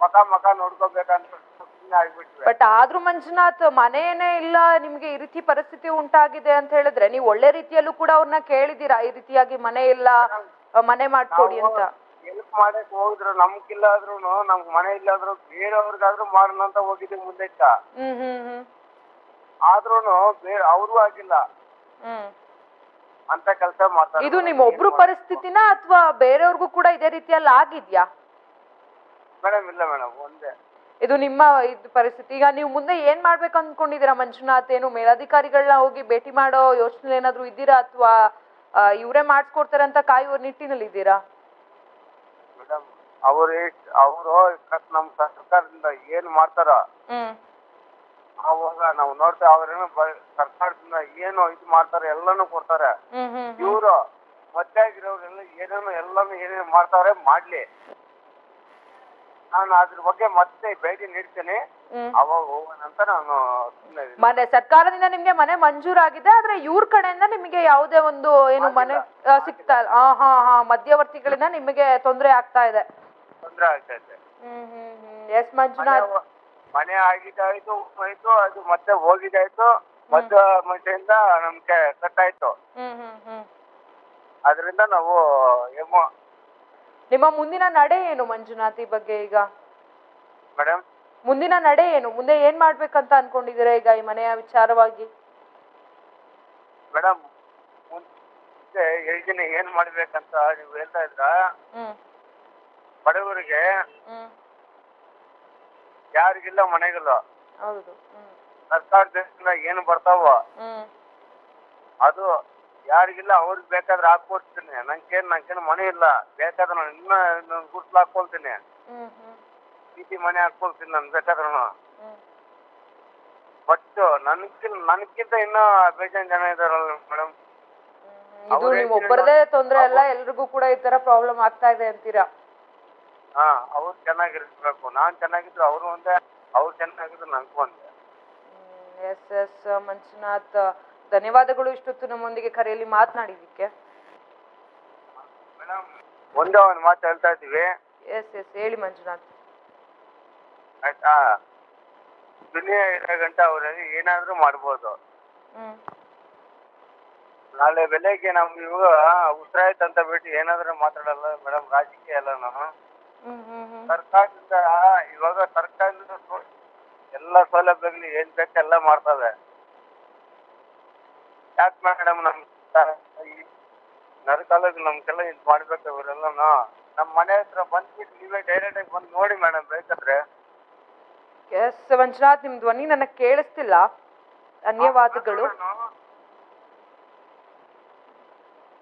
ಮಕ ಮಕ ನೋಡ್ಕೋಬೇಕಂತ ಸುಮ್ಮನೆ ಆಗ್ಬಿಟ್ವಿ. ಬಟ್ ಆದ್ರೂ ಮಂಜುನಾಥ್ ಮನೆಯೇ ಇಲ್ಲ ನಿಮ್ಗೆ ಈ ರೀತಿ ಪರಿಸ್ಥಿತಿ ಉಂಟಾಗಿದೆ ಅಂತ ಹೇಳಿದ್ರೆ ನೀವು ಒಳ್ಳೆ ರೀತಿಯಲ್ಲೂ ಕೂಡ ಅವ್ರನ್ನ ಕೇಳಿದೀರಾ ಈ ರೀತಿಯಾಗಿ ಮನೆ ಇಲ್ಲ ಮನೆ ಮಾಡ್ಕೊಡಿ ಅಂತ. ಹೆಲ್ಪ್ ಮಾಡಕ್ ಹೋಗಿದ್ರು ನಮ್ಗಿಲ್ಲಾದ್ರೂ ನಮ್ಗ್ ಮನೆ ಇಲ್ಲಾದ್ರು ಬೇರೆಯವ್ರಿಗಾದ್ರೂ ಮಾಡೋಣ ಅಂತ ಹೋಗಿದ್ದೀವಿ ಮುಂದೆ ಹ್ಮ್ ಹ್ಮ್ ಹ್ಮ್. ಆದ್ರೂನು ಬೇರೆ ಅವ್ರಿಗೂ ಆಗಿಲ್ಲ. ಹ್ಮ್. ಅಂತ ಕೆಲಸ ಮಾಡ್ತಾರೆ ಇದು ನಿಮ್ಮ ಒಬ್ರು ಪರಿಸ್ಥಿತಿನ ಅಥವಾ ಬೇರೆಯವ್ರಿಗೂ ಕೂಡ ಇದೇ ರೀತಿಯಲ್ಲಿ ಆಗಿದ್ಯಾ? ಮೇಡಮ್ ಇಲ್ಲ ಮೇಡಮ್ ಒಂದೇ. ಇದು ನಿಮ್ಮ ಇದು ಪರಿಸ್ಥಿತಿ. ಈಗ ನೀವು ಮುಂದೆ ಏನ್ ಮಾಡ್ಬೇಕು ಅನ್ಕೊಂಡಿದೀರಾ ಮಂಜುನಾಥ್? ಏನು ಮೇಲಾಧಿಕಾರಿಗಳನ್ನ ಹೋಗಿ ಭೇಟಿ ಮಾಡೋ ಯೋಚನೆ ಏನಾದ್ರು ಇದ್ದೀರಾ ಅಥವಾ ಇವರೇ ಮಾಡಿಸ್ಕೊಡ್ತಾರೆ ಅಂತ ಕಾಯುವ ನಿಟ್ಟಿನಲ್ಲಿ ಇದ್ದೀರಾ? ಮೇಡಮ್ ಅವ್ರು ಅವರು ನಮ್ ಸರ್ಕಾರದಿಂದ ಏನ್ ಮಾಡ್ತಾರ? ಹ್ಮ್. ಅವಾಗ ನಾವು ನೋಡ್ತೇವೆ ಅವ್ರೇನು ಸರ್ಕಾರದಿಂದ ಏನು ಇದು ಮಾಡ್ತಾರೆ ಎಲ್ಲಾನು ಕೊಡ್ತಾರೆ. ಇವರು ಮತ್ತಾಗಿರೋರೆಲ್ಲ ಏನೇನು ಎಲ್ಲಾನು ಏನೇನು ಮಾಡ್ತಾರೆ ಮಾಡ್ಲಿ. ನಾನು ಅದ್ರ ಬಗ್ಗೆ ಮತ್ತೆ ಭೇಟಿ ನೀಡ್ತೇನೆ. ಅವಾಗ ಹೋಗೋಣ ಅಂತ ನಾನು ಮನೆ ಸರ್ಕಾರದಿಂದ ನಿಮ್ಗೆ ಮನೆ ಮಂಜೂರಾಗಿದೆ ಆದ್ರೆ ಇವ್ರ ಕಡೆಯಿಂದ ನಿಮಗೆ ಯಾವುದೇ ಒಂದು ಏನು ಮನೆ ಆ, ಸಿಗ್ತಾ ಇಲ್ಲ. ಆ, ಹಾ ಹಾ ಮಧ್ಯವರ್ತಿಗಳಿಂದ ನಿಮಗೆ ತೊಂದರೆ ಆಗ್ತಾ ಇದೆ. ತೊಂದ್ರೆ ಆಗ್ತೈತೆ ಹ್ಮ್ ಹ್ಮ್ ಹ್ಮ್. ಎಸ್ ಮಂಜುನಾಥ್. ಮನೆ- ಮನೆ ಆಗಿದ್ದಾಯ್ತು ಹೋಯ್ತು ಅದು ಮತ್ತೆ ಹೋಗಿದ್ದಾಯ್ತು ಮದ್ದ ಮಧ್ಯದಿಂದ ನಮ್ಗೆ ಕಟ್ಟಾಯ್ತು ಆಯ್ತು. ಹ್ಮ್ ಹ್ಮ್ ಅದರಿಂದ ನಾವು ಏಮೋ ನಿಮ್ಮ ಮುಂದಿನ ನಡೆ ಏನು ಮಂಜುನಾಥಿ ಈ ಬಗ್ಗೆ ಈಗ? ಮೇಡಮ್? ಮುಂದಿನ ನಡೆ ಏನು? ಮುಂದೆ ಏನ್ ಮಾಡ್ಬೇಕಂತ ಅನ್ಕೊಂಡಿದ್ದೀರಾ ಈಗ ಈ ಮನೆಯ ವಿಚಾರವಾಗಿ? ಮೇಡಮ್ ಮುಂದೆ ಯೋಜನೆ ಏನ್ ಮಾಡ್ಬೇಕಂತ ನೀವು ಹೇಳ್ತಾ ಇದ್ರ ಹ್ಮ್. ಬಡವರಿಗೆ ಹ್ಮ್. ಯಾರಿಗಿಲ್ಲ ಮನೆಗಿಲ್ಲ. ಹೌದು. ಹ್ಮ್. ಸರ್ಕಾರದಿಂದ ಏನು ಬರ್ತಾವ ಹ್ಮ್. ಅದು ಯಾರಿಗಿಲ್ಲ ಅವ್ರಿಗೆ ಬೇಕಾದ್ರೆ ಹಾಕೊಡ್ತೀನಿ ನಂಗೇನ್ ನಂಗೇನು ಮನೆ ಇಲ್ಲ. ಬೇಕಾದ್ರೆ ನಾನು ಇನ್ನ ಗುರ್ತು ಹಾಕೊಳ್ತೀನಿ ಹ್ಮ್ ಹ್ಮ್. ಚೀಟಿ ಮನೆ ಹಾಕೊಳ್ತೀನಿ ನಾನು ಬೇಕಾದ್ರೂ ಹ್ಮ್. ಬಟ್ ನನ್ಕಿನ್ ನನ್ಕಿಂತ ಇನ್ನ ಬೇಜಾನ್ ಜನ ಇದಾರಲ್ಲ ಮೇಡಮ್ ಹ್ಮ್. ಇದು ಅವ್ರು ನಿಮ್ ಒಬ್ಬರದೇ ತೊಂದ್ರೆ ಅಲ್ಲ ಎಲ್ರಿಗೂ ಕೂಡ ಈ ತರ ಪ್ರಾಬ್ಲಮ್ ಆಗ್ತಾ ಇದೆ ಅಂತೀರಾ? ಹಾ ಅವ್ರು ಚೆನ್ನಾಗಿರ್ಬೇಕು. ನಾನ್ ಚೆನ್ನಾಗಿದ್ರು ಅವ್ರು ಒಂದೇ ಅವ್ರು ಚೆನ್ನಾಗಿದ್ರು ನಂಗೂ ಒಂದೇ. ಎಸ್ ಎಸ್ ಮಂಜುನಾಥ್ ಧನ್ಯವಾದಗಳು ಇಷ್ಟೊತ್ತು ನಮ್ಮೊಂದಿಗೆ ಕರೆಯಲ್ಲಿ ಮಾತನಾಡಿದಕ್ಕೆ ಮೇಡಮ್ ಒಂದೇ ಒಂದು ಮಾತು ಹೇಳ್ತಾ ಇದ್ದೀವಿ. ಎಸ್ ಎಸ್ ಹೇಳಿ ಮಂಜುನಾಥ್. ಆಯ್ತಾ? ದುನಿಯಾ ಇರೋ ಗಂಟ ಅವರಲ್ಲಿ ಏನಾದ್ರೂ ಮಾಡ್ಬೋದು. ಹ್ಮ್. ನಾಳೆ ಬೆಳಗ್ಗೆ ನಮ್ಗೆ ಇವಾಗ ಉಸಿರಾಯ್ತು ಅಂತ ಬಿಟ್ಟು ಏನಾದ್ರೂ ಮಾತಾಡಲ್ಲ ಮೇಡಮ್ ರಾಜಕೀಯ ಎಲ್ಲ ನಾನು. ಸರ್ಕಾರದಿಂದ ಇವಾಗ ಸರ್ಕಾರದಿಂದ ಎಲ್ಲ ಸೌಲಭ್ಯಗಳು ಏನ್ ಬೇಕು ಎಲ್ಲ ಮಾಡ್ತವೆ ಯಾಕೆ ಮೇಡಮ್ ನಮ್ ನರಕಾಲಕ್ಕೆ ನಮ್ಗೆಲ್ಲ ಇದು ಮಾಡ್ಬೇಕು ಇವರೆಲ್ಲನು? ನಮ್ಮ ಮನೆ ಹತ್ರ ಬಂದ್ಬಿಟ್ಟು ನೀವೇ ಡೈರೆಕ್ಟ್ ಆಗಿ ಬಂದು ನೋಡಿ ಮೇಡಮ್ ಬೇಕಾದ್ರೆ. ಎಸ್ ಮಂಜುನಾಥ್ ನಿಮ್ ಧ್ವನಿ ನನಗೆ ಕೇಳಿಸ್ತಿಲ್ಲ. ಧನ್ಯವಾದಗಳು ನಾನು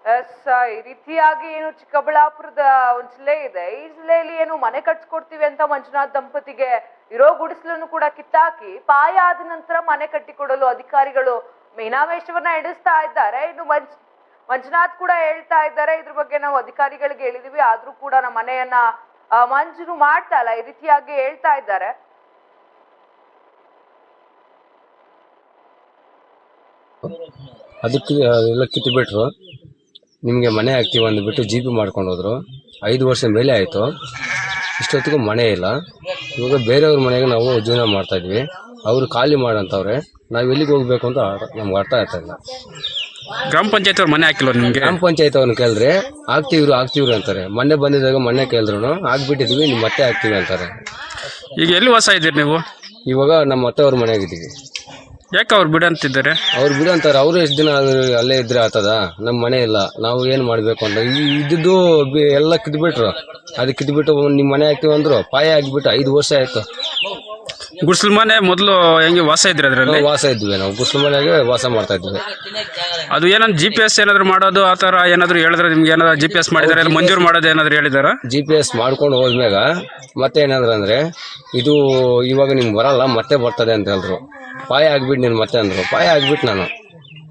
ಎಸ್ ಈ ರೀತಿಯಾಗಿ ಏನು ಚಿಕ್ಕಬಳ್ಳಾಪುರದ ಒಂದು ಜಿಲ್ಲೆ ಇದೆ. ಈ ಜಿಲ್ಲೆಯಲ್ಲಿ ಏನು ಮನೆ ಕಟ್ಸ್ಕೊಡ್ತೀವಿ ಅಂತ ಮಂಜುನಾಥ್ ದಂಪತಿಗೆ ಇರೋ ಗುಡಿಸಲನ್ನು ಕೂಡ ಕಿತ್ತಾಕಿ ಪಾಯ ಆದ ನಂತರ ಮನೆ ಕಟ್ಟಿಕೊಡಲು ಅಧಿಕಾರಿಗಳು ಮೀನಾಮೇಶ್ವರನ ಎಡಿಸ್ತಾ ಇದ್ದಾರೆ. ಇನ್ನು ಮಂಜ್, ಮಂಜುನಾಥ್ ಕೂಡ ಹೇಳ್ತಾ ಇದ್ದಾರೆ, ಇದ್ರ ಬಗ್ಗೆ ನಾವು ಅಧಿಕಾರಿಗಳಿಗೆ ಹೇಳಿದೀವಿ. ಆದ್ರೂ ಕೂಡ ನಮ್ಮ ಮನೆಯನ್ನ ಮಂಜುನು ಮಾಡ್ತಾ ಇಲ್ಲ. ಈ ರೀತಿಯಾಗಿ ಹೇಳ್ತಾ ಇದ್ದಾರೆ. ಅದಕ್ಕೆ ಎಲ್ಲ ಕಿತ್ತುಬಿಟ್ರು. ನಿಮಗೆ ಮನೆ ಹಾಕ್ತೀವಿ ಅಂದ್ಬಿಟ್ಟು ಜಿ ಪಿ ಮಾಡ್ಕೊಂಡು ಹೋದ್ರು. ಐದು ವರ್ಷ ಮೇಲೆ ಆಯಿತು. ಇಷ್ಟೊತ್ತಿಗೂ ಮನೆ ಇಲ್ಲ. ಇವಾಗ ಬೇರೆಯವ್ರ ಮನೆಗೆ ನಾವು ಜೀವನ ಮಾಡ್ತಾ ಇದ್ವಿ. ಅವರು ಖಾಲಿ ಮಾಡಂತವ್ರೆ. ನಾವು ಎಲ್ಲಿಗೆ ಹೋಗ್ಬೇಕು ಅಂತ ನಮ್ಗೆ ಅರ್ಥ ಆಗ್ತಾ ಇಲ್ಲ. ಗ್ರಾಮ ಪಂಚಾಯತ್ ಅವ್ರ ಮನೆ ಹಾಕಿಲ್ವ ನಿಮಗೆ? ಗ್ರಾಮ ಪಂಚಾಯತ್ ಅವ್ರನ್ನ ಕೇಳಿದ್ರೆ ಆಗ್ತೀವ್ರು ಆಗ್ತೀವ್ರು ಅಂತಾರೆ. ಮೊನ್ನೆ ಬಂದಿದ್ದಾಗ ಮೊನ್ನೆ ಕೇಳಿದ್ರು ಆಗ್ಬಿಟ್ಟಿದ್ವಿ ನಿಮ್ಮ ಮತ್ತೆ ಹಾಕ್ತೀವಿ ಅಂತಾರೆ. ಈಗ ಎಲ್ಲಿ ವಾಸ ಇದ್ದೀರಿ ನೀವು? ಇವಾಗ ನಮ್ಮ ಅತ್ತೆಯವ್ರ ಮನೆಯಾಗಿದ್ದೀವಿ ಯಾಕೆ ಅವ್ರು ಬಿಡಂತಿದ್ದಾರೆ ಅವ್ರು ಬಿಡಂತಾರೆ ಅವರು ಎಷ್ಟು ದಿನ ಅಲ್ಲೇ ಇದ್ರೆ ಆತದ? ನಮ್ಮ ಮನೆ ಇಲ್ಲ. ನಾವು ಏನು ಮಾಡಬೇಕು ಅಂತ. ಈ ಇದ್ದಿದ್ದು ಬಿ- ಎಲ್ಲ ಕಿದ್ಬಿಟ್ರು ಅದು ಕಿದ್ಬಿಟ್ಟು ನಿಮ್ಮ ಮನೆ ಹಾಕ್ತೀವಿ ಅಂದ್ರು. ಪಾಯ ಆಗಿಬಿಟ್ಟು ಐದು ವರ್ಷ ಆಯ್ತು. ಗುಡ್ಸಲ್ ಮನೆ ಮೊದಲು ಹೆಂಗೆ ವಾಸ ಇದ್ರೆ ಅದರಲ್ಲಿ? ನಾವು ವಾಸ ಇದ್ವಿ. ನಾವು ಗುಸ್ಲು ಮನೆಗೆ ವಾಸ ಮಾಡ್ತಾ ಇದ್ವಿ. ಅದು ಏನಾದ್ರು ಜಿ ಪಿ ಎಸ್ ಏನಾದ್ರು ಮಾಡೋದು ಆ ಥರ ಏನಾದ್ರು ಹೇಳಿದ್ರೆ ನಿಮ್ಗೆ ಏನಾದ್ರು ಜಿ ಪಿ ಎಸ್ ಮಾಡಿದಾರೆ? ಮಂಜೂರು ಮಾಡೋದು ಏನಾದ್ರು ಹೇಳಿದಾರ? ಜಿ ಪಿ ಎಸ್ ಮಾಡ್ಕೊಂಡು ಹೋದ್ಮ್ಯಾಗ ಮತ್ತೆ ಏನಾದ್ರು ಅಂದ್ರೆ ಇದು ಇವಾಗ ನಿಮ್ಗೆ ಬರಲ್ಲ ಮತ್ತೆ ಬರ್ತದೆ ಅಂತ ಹೇಳಿದ್ರು ಪಾಯ ಆಗ್ಬಿಟ್ಟು ನೀನು ಮತ್ತೆ ಅಂದ್ರು. ಪಾಯ ಆಗ್ಬಿಟ್ಟು ನಾನು.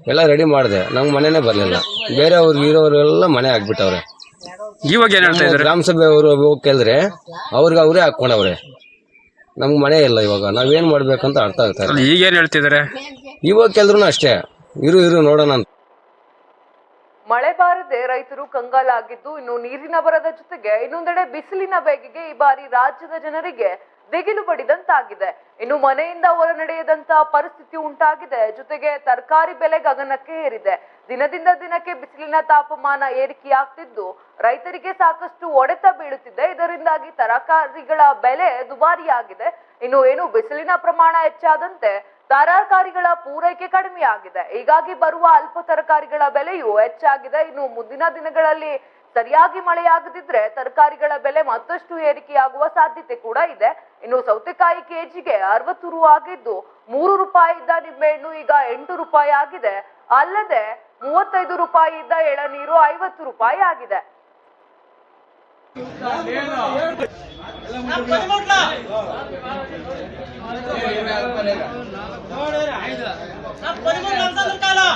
ಎಲ್ಲ ರೆಡಿ ಮಾಡಿದೆ. ನಂಗೆ ಮನೆಯೇ ಬರಲಿಲ್ಲ. ಬೇರೆ ಅವ್ರಿಗೆ ಇರೋರೆಲ್ಲ ಮನೆ ಆಗ್ಬಿಟ್ಟವ್ರೆ ಇವಾಗ ಏನ್ ಹೇಳ್ತಾ ಇದಾರೆ ಗ್ರಾಮ ಸಭೆ ಅವರು ಹೋಗಿ ಕೇಳಿದ್ರೆ ಅವ್ರಿಗೆ ಅವರೇ ಹಾಕೊಂಡವ್ರೆ ನಮ್ಗೆ ಮನೆ ಇಲ್ಲ ಇವಾಗ. ನಾವೇನು ಮಾಡ್ಬೇಕಂತ ಅರ್ಥ ಆಗ್ತಾ ಇಲ್ಲ. ಈಗ ಏನ್ ಹೇಳ್ತಿದಾರೆ ಇವಾಗ ಕೇಳಿದ್ರು ಅಷ್ಟೇ. ಇರು ಇರು ನೋಡೋಣ ಅಂತ. ಮಳೆ ಬಾರದೆ ರೈತರು ಕಂಗಾಲಾಗಿದ್ದು ಇನ್ನು ನೀರಿನ ಬರದ ಜೊತೆಗೆ ಇನ್ನೊಂದೆಡೆ ಬಿಸಿಲಿನ ಬೇಗೆಗೆ ಈ ಬಾರಿ ರಾಜ್ಯದ ಜನರಿಗೆ ದಿಗಿಲು ಬಡಿದಂತಾಗಿದೆ. ಇನ್ನು ಮನೆಯಿಂದ ಹೊರ ನಡೆಯದಂತ ಪರಿಸ್ಥಿತಿ ಉಂಟಾಗಿದೆ. ಜೊತೆಗೆ ತರಕಾರಿ ಬೆಲೆ ಗಗನಕ್ಕೆ ಏರಿದೆ. ದಿನದಿಂದ ದಿನಕ್ಕೆ ಬಿಸಿಲಿನ ತಾಪಮಾನ ಏರಿಕೆಯಾಗ್ತಿದ್ದು, ರೈತರಿಗೆ ಸಾಕಷ್ಟು ಒಡೆತ ಬೀಳುತ್ತಿದೆ. ಇದರಿಂದಾಗಿ ತರಕಾರಿಗಳ ಬೆಲೆ ದುಬಾರಿಯಾಗಿದೆ. ಇನ್ನು ಏನು, ಬಿಸಿಲಿನ ಪ್ರಮಾಣ ಹೆಚ್ಚಾದಂತೆ ತರಕಾರಿಗಳ ಪೂರೈಕೆ ಕಡಿಮೆಯಾಗಿದೆ. ಹೀಗಾಗಿ ಬರುವ ಅಲ್ಪ ತರಕಾರಿಗಳ ಬೆಲೆಯು ಹೆಚ್ಚಾಗಿದೆ. ಇನ್ನು ಮುಂದಿನ ದಿನಗಳಲ್ಲಿ ಸರಿಯಾಗಿ ಮಳೆಯಾಗದಿದ್ರೆ ತರಕಾರಿಗಳ ಬೆಲೆ ಮತ್ತಷ್ಟು ಏರಿಕೆಯಾಗುವ ಸಾಧ್ಯತೆ ಕೂಡ ಇದೆ. ಇನ್ನು ಸೌತೆಕಾಯಿ ಕೆಜಿಗೆ ಅರವತ್ತು ರು ಆಗಿದ್ದು ಮೂರು ರೂಪಾಯಿ ಇದ್ದ ನಿಂಬೆಹಣ್ಣು ಈಗ ಎಂಟು ರೂಪಾಯಿ ಆಗಿದೆ. ಅಲ್ಲದೆ ಮೂವತ್ತೈದು ರೂಪಾಯಿ ಇದ್ದ ಎಳನೀರು ಐವತ್ತು ರೂಪಾಯಿ ಆಗಿದೆ. పదిమూడు లక్షల రూపాయలు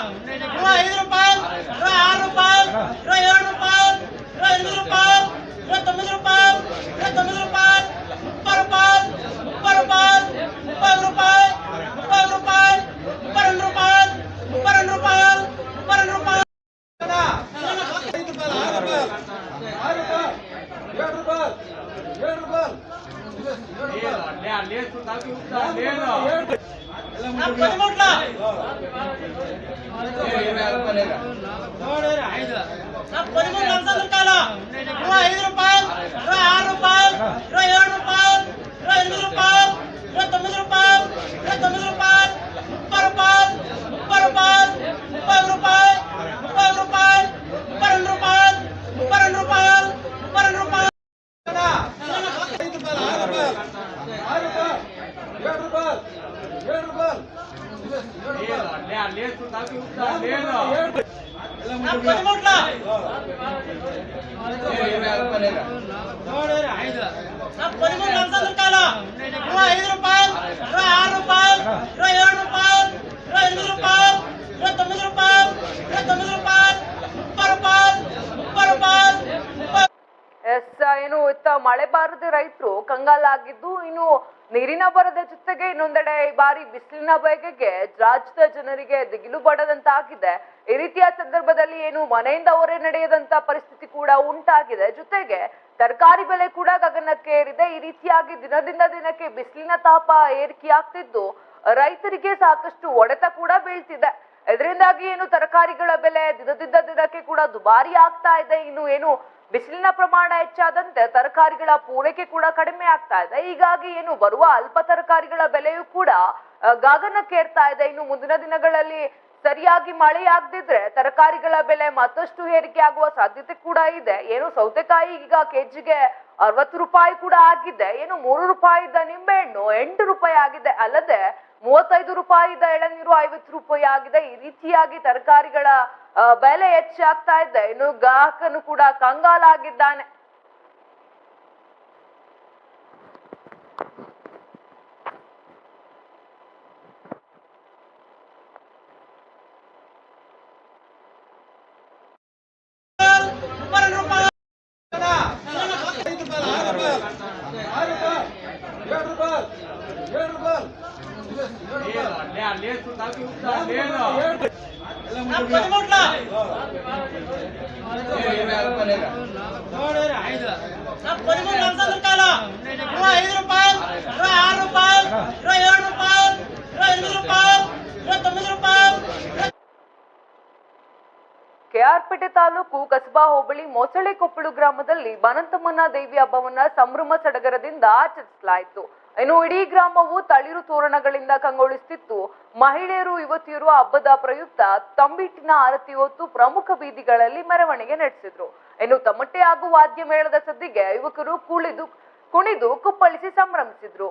ఇరవై ఐదు రూపాయలు ఇరవై ఆరు రూపాయలు ఇరవై ఏడు రూపాయలు ఇరవై ఎనిమిది రూపాయలు ఇరవై తొమ్మిది రూపాయలు ఇరవై తొమ్మిది రూపాయలు ముప్పై రూపాయలు ముప్పై రూపాయలు ముప్పై రూపాయలు ముప్పై రూపాయలు ముప్పై రెండు రూపాయలు ముప్పై రెండు రూపాయలు ముప్పై రెండు రూపాయలు ఐదు రూపాయలు ఇరవై ఆరు రూపాయలు ఇరవై ఏడు రూపాయలు ఇరవై ఎనిమిది రూపాయలు ఇరవై తొమ్మిది రూపాయలు ఇరవై తొమ్మిది రూపాయలు ముప్పై రూపాయలు ముప్పై రూపాయలు ముప్పై రూపాయలు ఐదు రూపాయలు ఇరవై ఆరు రూపాయలు ఇరవై ఏడు రూపాయలు ಮಳೆ ಬಾರದೆ ರೈತರು ಕಂಗಾಲಾಗಿದ್ದು, ಇನ್ನು ನೀರಿನ ಬರದ ಜೊತೆಗೆ ಇನ್ನೊಂದೆಡೆ ಈ ಬಾರಿ ಬಿಸಿಲಿನ ಬಗೆಗೆ ರಾಜ್ಯದ ಜನರಿಗೆ ದಿಗಿಲು ಬಡದಂತಾಗಿದೆ. ಈ ರೀತಿಯ ಸಂದರ್ಭದಲ್ಲಿ ಏನು ಮನೆಯಿಂದ ಹೊರೆ ನಡೆಯದಂತ ಪರಿಸ್ಥಿತಿ ಕೂಡ ಉಂಟಾಗಿದೆ. ಜೊತೆಗೆ ತರಕಾರಿ ಬೆಲೆ ಕೂಡ ಗಗನಕ್ಕೆ ಏರಿದೆ. ಈ ರೀತಿಯಾಗಿ ದಿನದಿಂದ ದಿನಕ್ಕೆ ಬಿಸಿಲಿನ ತಾಪ ಏರಿಕೆಯಾಗ್ತಿದ್ದು, ರೈತರಿಗೆ ಸಾಕಷ್ಟು ಒಡೆತ ಕೂಡ ಬೀಳ್ತಿದೆ. ಇದರಿಂದಾಗಿ ಏನು ತರಕಾರಿಗಳ ಬೆಲೆ ದಿನದಿಂದ ದಿನಕ್ಕೆ ಕೂಡ ದುಬಾರಿ ಆಗ್ತಾ ಇದೆ. ಇನ್ನು ಏನು ಬಿಸಿಲಿನ ಪ್ರಮಾಣ ಹೆಚ್ಚಾದಂತೆ ತರಕಾರಿಗಳ ಪೂರೈಕೆ ಕೂಡ ಕಡಿಮೆ ಆಗ್ತಾ ಇದೆ. ಹೀಗಾಗಿ ಏನು ಬರುವ ಅಲ್ಪ ತರಕಾರಿಗಳ ಬೆಲೆಯೂ ಕೂಡ ಗಾಗನಕ್ಕೇರ್ತಾ ಇದೆ. ಇನ್ನು ಮುಂದಿನ ದಿನಗಳಲ್ಲಿ ಸರಿಯಾಗಿ ಮಳೆಯಾಗದಿದ್ರೆ ತರಕಾರಿಗಳ ಬೆಲೆ ಮತ್ತಷ್ಟು ಏರಿಕೆ ಆಗುವ ಸಾಧ್ಯತೆ ಕೂಡ ಇದೆ. ಏನು ಸೌತೆಕಾಯಿ ಈಗ ಕೆಜಿಗೆ ಅರವತ್ತು ರೂಪಾಯಿ ಕೂಡ ಆಗಿದೆ. ಏನು ಮೂರು ರೂಪಾಯಿ ಇದ್ದ ನಿಂಬೆಹಣ್ಣು ಎಂಟು ರೂಪಾಯಿ ಆಗಿದೆ. ಅಲ್ಲದೆ ಮೂವತ್ತೈದು ರೂಪಾಯಿ ಇದ್ದ ಎಳನೀರು ಐವತ್ತು ರೂಪಾಯಿ ಆಗಿದೆ. ಈ ರೀತಿಯಾಗಿ ತರಕಾರಿಗಳ ಬೆಲೆ ಹೆಚ್ಚಾಗ್ತಾ ಇದೆ. ಇನ್ನು ಗ್ರಾಹಕನು ಕೂಡ ಕಂಗಾಲಾಗಿದ್ದಾನೆ. ಬಾಗಲಕೋಟೆ ತಾಲೂಕು ಕಸಬಾ ಹೋಬಳಿ ಮೊಸಳೆ ಕೊಪ್ಪಳು ಗ್ರಾಮದಲ್ಲಿ ಬನಂತಮ್ಮನ ದೇವಿ ಹಬ್ಬವನ್ನ ಸಂಭ್ರಮ ಸಡಗರದಿಂದ ಆಚರಿಸಲಾಯಿತು. ಇನ್ನು ಇಡೀ ಗ್ರಾಮವು ತಳಿರು ತೋರಣಗಳಿಂದ ಕಂಗೊಳಿಸುತ್ತಿತ್ತು ಮಹಿಳೆಯರು, ಯುವತಿಯರು ಹಬ್ಬದ ಪ್ರಯುಕ್ತ ತಂಬಿಟ್ಟಿನ ಆರತಿ ಹೊತ್ತು ಪ್ರಮುಖ ಬೀದಿಗಳಲ್ಲಿ ಮೆರವಣಿಗೆ ನಡೆಸಿದ್ರು. ಇನ್ನು ತಮಟೆ ಹಾಗೂ ವಾದ್ಯ ಮೇಳದ ಸದ್ದಿಗೆ ಯುವಕರು ಕುಳಿದು, ಕುಣಿದು ಕುಪ್ಪಳಿಸಿ ಸಂಭ್ರಮಿಸಿದ್ರು.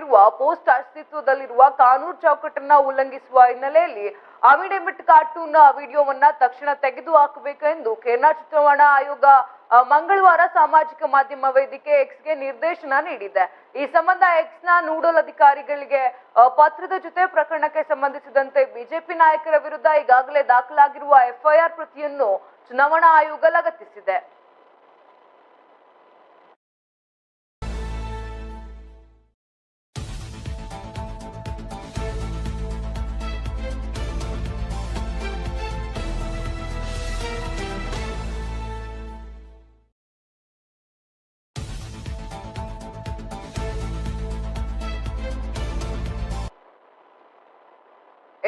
ಮಾಡಿರುವ ಪೋಸ್ಟ್ ಅಸ್ತಿತ್ವದಲ್ಲಿರುವ ಕಾನೂನು ಚೌಕಟ್ಟನ್ನ ಉಲ್ಲಂಘಿಸುವ ಹಿನ್ನೆಲೆಯಲ್ಲಿ ಅಮಿಡೆಮಿಟ್ ಕಾರ್ಟೂನ್ ವಿಡಿಯೋವನ್ನ ತಕ್ಷಣ ತೆಗೆದು ಹಾಕಬೇಕು ಎಂದು ಕೇರಳ ಚುನಾವಣಾ ಆಯೋಗ ಮಂಗಳವಾರ ಸಾಮಾಜಿಕ ಮಾಧ್ಯಮ ವೇದಿಕೆ ಎಕ್ಸ್ಗೆ ನಿರ್ದೇಶನ ನೀಡಿದೆ. ಈ ಸಂಬಂಧ ಎಕ್ಸ್ನ ನೂಡಲ್ ಅಧಿಕಾರಿಗಳಿಗೆ ಪತ್ರದ ಜೊತೆ ಪ್ರಕರಣಕ್ಕೆ ಸಂಬಂಧಿಸಿದಂತೆ ಬಿಜೆಪಿ ನಾಯಕರ ವಿರುದ್ಧ ಈಗಾಗಲೇ ದಾಖಲಾಗಿರುವ ಎಫ್ಐಆರ್ ಪ್ರತಿಯನ್ನು ಚುನಾವಣಾ ಆಯೋಗ ಲಗತ್ತಿಸಿದೆ.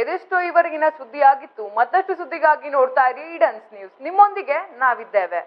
ಇದಿಷ್ಟು ಸುದ್ದಿ ಸುದ್ದಿಯಾಗಿತ್ತು. ಮತ್ತಷ್ಟು ಸುದ್ದಿಗಾಗಿ ನೋಡ್ತಾ ಇರಿ ಈಡನ್ಸ್ ನ್ಯೂಸ್ ನಿಮ್ಮೊಂದಿಗೆ ನಾವಿದ್ದೇವೆ.